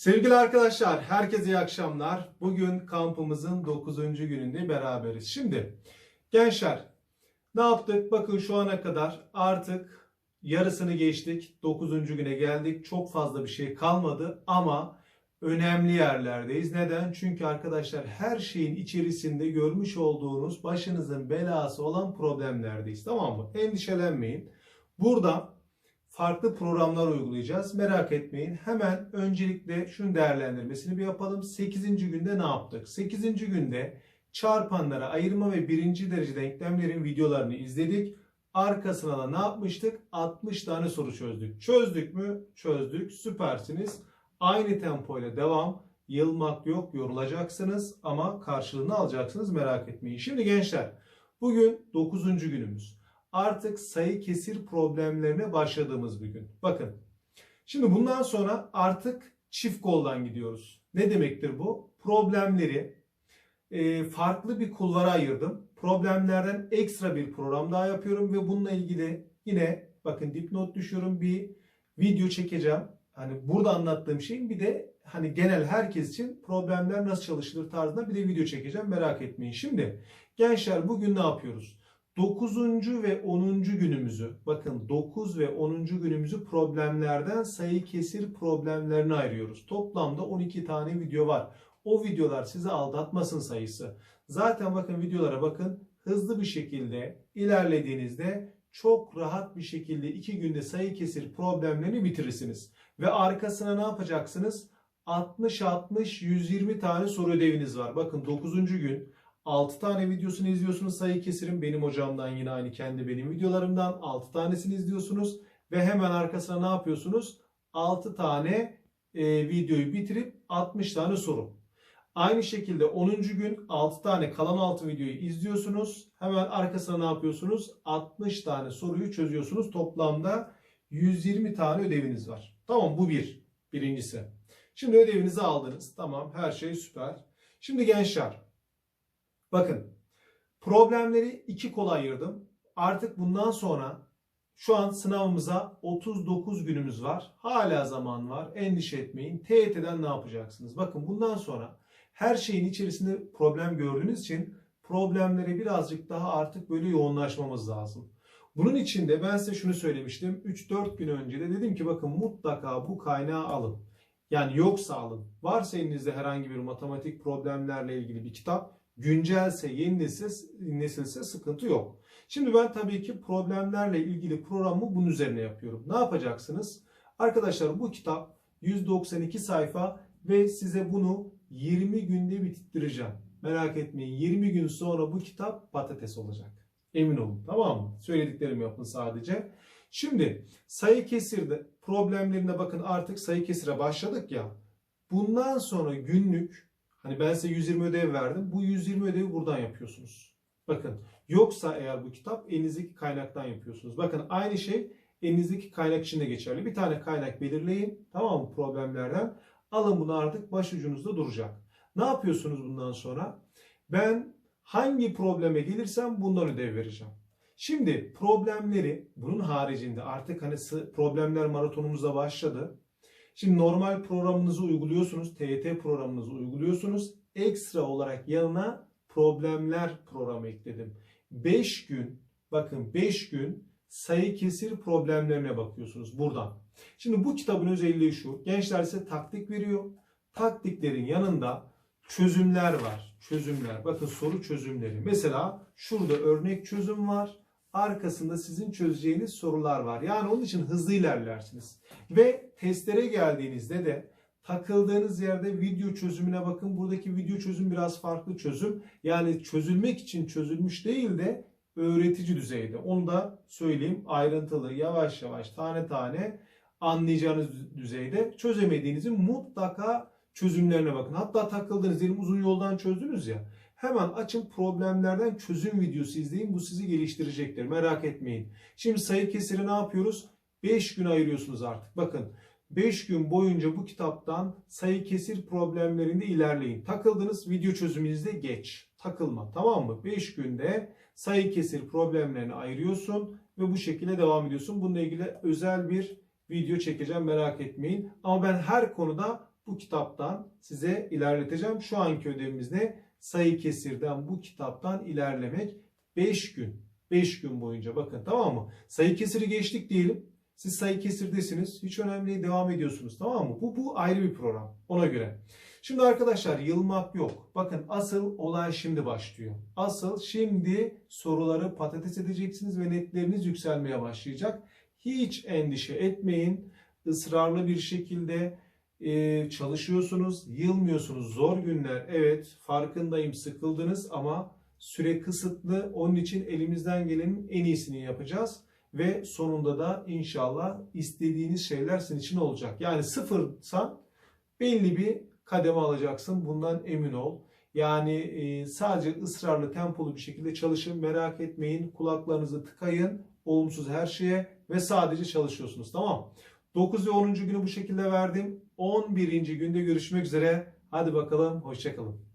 Sevgili arkadaşlar, herkese iyi akşamlar. Bugün kampımızın 9. gününde beraberiz. Şimdi gençler ne yaptık? Bakın şu ana kadar artık yarısını geçtik. 9. güne geldik. Çok fazla bir şey kalmadı ama önemli yerlerdeyiz. Neden? Çünkü arkadaşlar her şeyin içerisinde görmüş olduğunuz başınızın belası olan problemlerdeyiz. Tamam mı? Endişelenmeyin. Burada farklı programlar uygulayacağız. Merak etmeyin. Hemen öncelikle şunun değerlendirmesini bir yapalım. 8. günde ne yaptık? 8. günde çarpanlara ayırma ve birinci derece denklemlerin videolarını izledik. Arkasına da ne yapmıştık? 60 tane soru çözdük. Çözdük mü? Çözdük. Süpersiniz. Aynı tempoyla devam. Yılmak yok, yorulacaksınız ama karşılığını alacaksınız merak etmeyin. Şimdi gençler, bugün 9. günümüz artık sayı kesir problemlerine başladığımız bir gün. Bakın. Şimdi bundan sonra artık çift koldan gidiyoruz. Ne demektir bu? Problemleri e, farklı bir kulvara ayırdım. Problemlerden ekstra bir program daha yapıyorum ve bununla ilgili yine bakın dipnot düşüyorum bir video çekeceğim. Hani burada anlattığım şeyin bir de hani genel herkes için problemler nasıl çalışılır tarzında bir de video çekeceğim merak etmeyin. Şimdi gençler bugün ne yapıyoruz? 9. ve 10. günümüzü bakın 9 ve 10. günümüzü problemlerden sayı kesir problemlerine ayırıyoruz. Toplamda 12 tane video var. O videolar sizi aldatmasın sayısı. Zaten bakın videolara bakın hızlı bir şekilde ilerlediğinizde çok rahat bir şekilde 2 günde sayı kesir problemlerini bitirirsiniz. Ve arkasına ne yapacaksınız? 60-60-120 tane soru ödeviniz var. Bakın 9. gün 6 tane videosunu izliyorsunuz sayı kesirim. Benim hocamdan yine aynı kendi benim videolarımdan 6 tanesini izliyorsunuz. Ve hemen arkasına ne yapıyorsunuz? 6 tane e, videoyu bitirip 60 tane soru. Aynı şekilde 10. gün 6 tane kalan 6 videoyu izliyorsunuz. Hemen arkasına ne yapıyorsunuz? 60 tane soruyu çözüyorsunuz. Toplamda 120 tane ödeviniz var. Tamam bu bir. Birincisi. Şimdi ödevinizi aldınız. Tamam her şey süper. Şimdi gençler Bakın problemleri iki kola ayırdım. Artık bundan sonra şu an sınavımıza 39 günümüz var. Hala zaman var. Endişe etmeyin. TYT'den ne yapacaksınız? Bakın bundan sonra her şeyin içerisinde problem gördüğünüz için problemlere birazcık daha artık böyle yoğunlaşmamız lazım. Bunun için de ben size şunu söylemiştim. 3-4 gün önce de dedim ki bakın mutlaka bu kaynağı alın. Yani yoksa alın. Varsa elinizde herhangi bir matematik problemlerle ilgili bir kitap güncelse, yeni nesilse, nesilse sıkıntı yok. Şimdi ben tabii ki problemlerle ilgili programı bunun üzerine yapıyorum. Ne yapacaksınız? Arkadaşlar bu kitap 192 sayfa ve size bunu 20 günde bitireceğim. Merak etmeyin 20 gün sonra bu kitap patates olacak. Emin olun tamam mı? Söylediklerimi yapın sadece. Şimdi sayı kesirde problemlerine bakın artık sayı kesire başladık ya. Bundan sonra günlük Hani ben size 120 ödev verdim. Bu 120 ödevi buradan yapıyorsunuz. Bakın yoksa eğer bu kitap elinizdeki kaynaktan yapıyorsunuz. Bakın aynı şey elinizdeki kaynak için de geçerli. Bir tane kaynak belirleyin. Tamam mı problemlerden. Alın bunu artık başucunuzda duracak. Ne yapıyorsunuz bundan sonra? Ben hangi probleme gelirsem bundan ödev vereceğim. Şimdi problemleri bunun haricinde artık hani problemler maratonumuzda başladı. Şimdi normal programınızı uyguluyorsunuz. TYT programınızı uyguluyorsunuz. Ekstra olarak yanına problemler programı ekledim. 5 gün bakın 5 gün sayı kesir problemlerine bakıyorsunuz buradan. Şimdi bu kitabın özelliği şu. Gençler size taktik veriyor. Taktiklerin yanında çözümler var. Çözümler. Bakın soru çözümleri. Mesela şurada örnek çözüm var arkasında sizin çözeceğiniz sorular var. Yani onun için hızlı ilerlersiniz. Ve testlere geldiğinizde de takıldığınız yerde video çözümüne bakın. Buradaki video çözüm biraz farklı çözüm. Yani çözülmek için çözülmüş değil de öğretici düzeyde. Onu da söyleyeyim ayrıntılı yavaş yavaş tane tane anlayacağınız düzeyde çözemediğinizin mutlaka çözümlerine bakın. Hatta takıldığınız diyelim uzun yoldan çözdünüz ya. Hemen açın problemlerden çözüm videosu izleyin. Bu sizi geliştirecektir. Merak etmeyin. Şimdi sayı kesiri ne yapıyoruz? 5 gün ayırıyorsunuz artık. Bakın 5 gün boyunca bu kitaptan sayı kesir problemlerinde ilerleyin. Takıldınız video çözümünüzde geç. Takılma tamam mı? 5 günde sayı kesir problemlerini ayırıyorsun ve bu şekilde devam ediyorsun. Bununla ilgili özel bir video çekeceğim merak etmeyin. Ama ben her konuda bu kitaptan size ilerleteceğim. Şu anki ödevimiz ne? Sayı kesirden bu kitaptan ilerlemek 5 gün. 5 gün boyunca bakın tamam mı? Sayı kesiri geçtik diyelim. Siz sayı kesirdesiniz. Hiç önemli değil devam ediyorsunuz tamam mı? Bu, bu ayrı bir program ona göre. Şimdi arkadaşlar yılmak yok. Bakın asıl olay şimdi başlıyor. Asıl şimdi soruları patates edeceksiniz ve netleriniz yükselmeye başlayacak. Hiç endişe etmeyin. Israrlı bir şekilde e, çalışıyorsunuz, yılmıyorsunuz. Zor günler evet farkındayım sıkıldınız ama süre kısıtlı. Onun için elimizden gelenin en iyisini yapacağız. Ve sonunda da inşallah istediğiniz şeyler sizin için olacak. Yani sıfırsan belli bir kademe alacaksın. Bundan emin ol. Yani e, sadece ısrarlı, tempolu bir şekilde çalışın. Merak etmeyin. Kulaklarınızı tıkayın. Olumsuz her şeye ve sadece çalışıyorsunuz. Tamam. 9 ve 10. günü bu şekilde verdim. 11. günde görüşmek üzere. Hadi bakalım. Hoşçakalın.